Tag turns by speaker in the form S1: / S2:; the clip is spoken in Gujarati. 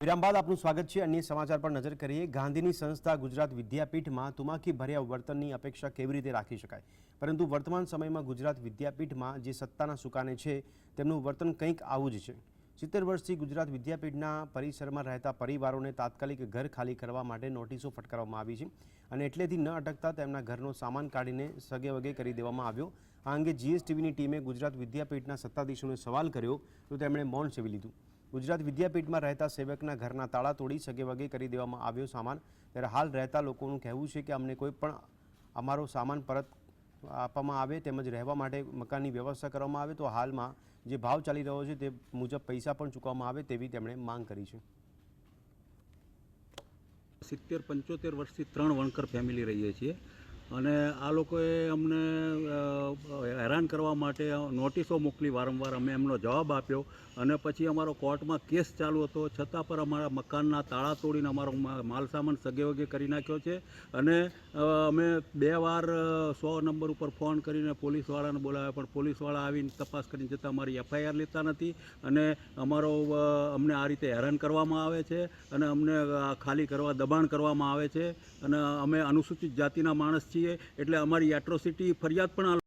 S1: વિરામ બાદ આપનું સ્વાગત છે. અન્ય સમાચાર પર નજર કરીએ. ગાંધીની સંસ્થા ગુજરાત વિદ્યાપીઠમાં તુમાકી ભર્યા વર્તનની અપેક્ષા કેવી રીતે રાખી શકાય? પરંતુ વર્તમાન સમયમાં ગુજરાત વિદ્યાપીઠમાં જે સત્તાના સુકાને છે, તેમનું વર્તન કંઈક આવું જ છે. સિત્તેર વર્ષથી ગુજરાત વિદ્યાપીઠના પરિસરમાં રહેતા પરિવારોને તાત્કાલિક ઘર ખાલી કરવા માટે નોટિસો ફટકારવામાં આવી છે અને એટલેથી ન અટકતા તેમના ઘરનો સામાન કાઢીને સગે વગે કરી દેવામાં આવ્યો. આ અંગે જીએસટીવીની ટીમે ગુજરાત વિદ્યાપીઠના સત્તાધીશોને સવાલ કર્યો તો તેમણે મૌન સેવી લીધું. ગુજરાત વિદ્યાપીઠમાં રહેતા સેવકના ઘરના તાળા તોડી સગે વગે કરી દેવામાં આવ્યો સામાન. ત્યારે હાલ રહેતા લોકોનું કહેવું છે કે અમને કોઈ પણ અમારો સામાન પરત આપવામાં આવે તેમજ રહેવા માટે મકાનની વ્યવસ્થા કરવામાં આવે તો હાલમાં જે ભાવ ચાલી રહ્યો છે તે મુજબ પૈસા પણ ચૂકવવામાં આવે તેવી તેમણે માંગ કરી છે.
S2: સિત્તેર પંચોતેર વર્ષથી ત્રણ વણકર ફેમિલી રહીએ છીએ. અને આ લોકોએ અમને હેરાન કરવા માટે નોટિસો મોકલી વારંવાર અમે એમનો જવાબ આપ્યો અને પછી અમારો કોર્ટમાં કેસ ચાલુ હતો. છતાં પણ અમારા મકાનના તાળા તોડીને અમારો મા- માલ સામાન સગે વગે કરી નાખ્યો છે અને અમે બે વાર સો નંબર ઉપર ફોન કરીને પોલીસવાળાને બોલાવ્યા, પણ પોલીસવાળા આવીને તપાસ કરીને જતાં અમારી એફઆઈઆર લેતા નથી અને અમારો અમને આ રીતે હેરાન કરવામાં આવે છે અને અમને ખાલી કરવા દબાણ કરવામાં આવે છે અને અમે અનુસૂચિત જાતિના માણસ છીએ. એટલે અમારી એટ્રોસિટી ફરિયાદ પણ